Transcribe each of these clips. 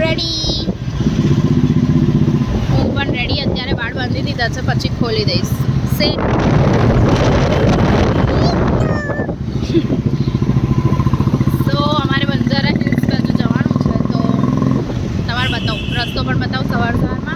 Ready હું પણ ready અત્યારે વાળ બાંધી દીધા છે, પછી ખોલી દઈશ. સે તો અમારે બંજારા હિલ્સ બાજુ જવાનું છે, તો તમારે બતાવું. રસ્તો પણ બતાવું સવાર સવારમાં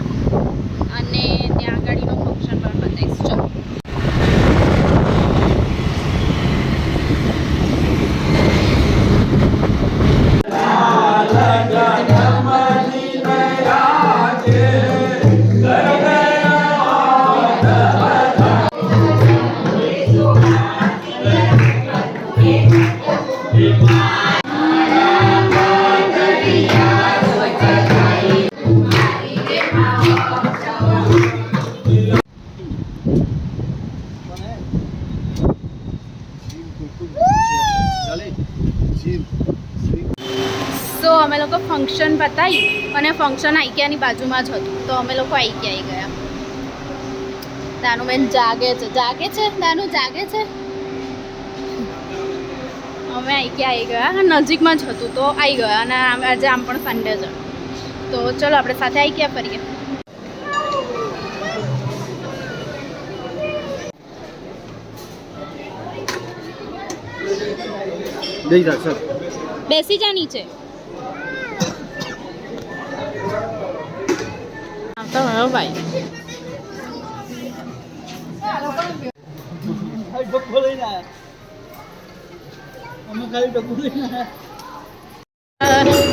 સો અમે લોકો ફંક્શન પતાવી અને ફંક્શન આઈક્યાની બાજુમાં જ હતું. તો અમે લોકો આઈક્યા ગયા. દાનુબેન જાગે છે. જાગે છે? દાનુ, જાગે છે? અમે આઈક્યા આવી ગયા. નજીકમાં જ હતું. તો આવી ગયા અને આજે આમ પણ સન્ડે છે તો ચલો, આપણે સાથે આઈક્યા ફરીએ. બેસી જા નીચે આવતો રહ્યો ભાઈ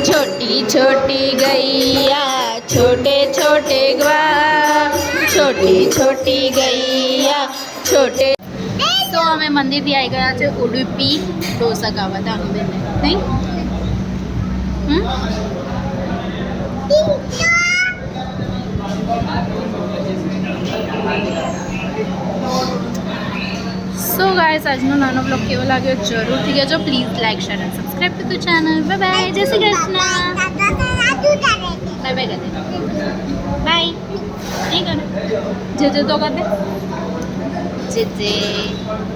छोटी छोटी गैया छोटे छोटे ग्वार छोटी छोटी गैया छोटे તો અમે મંદિરથી આવી ગયા છે ઉડુપી ઢોસા ખાવા દાનુબેનને નહીં હમ સો ગાઈસ આજનો નાનો બ્લોગ કેવો લાગ્યો જરૂરથી કહેજો પ્લીઝ લાઈક શેર અને subscribe to the channel bye bye જય શ્રી કૃષ્ણ બાય બાય કરી બાય નહીં કરે જે જે તો કર 姐姐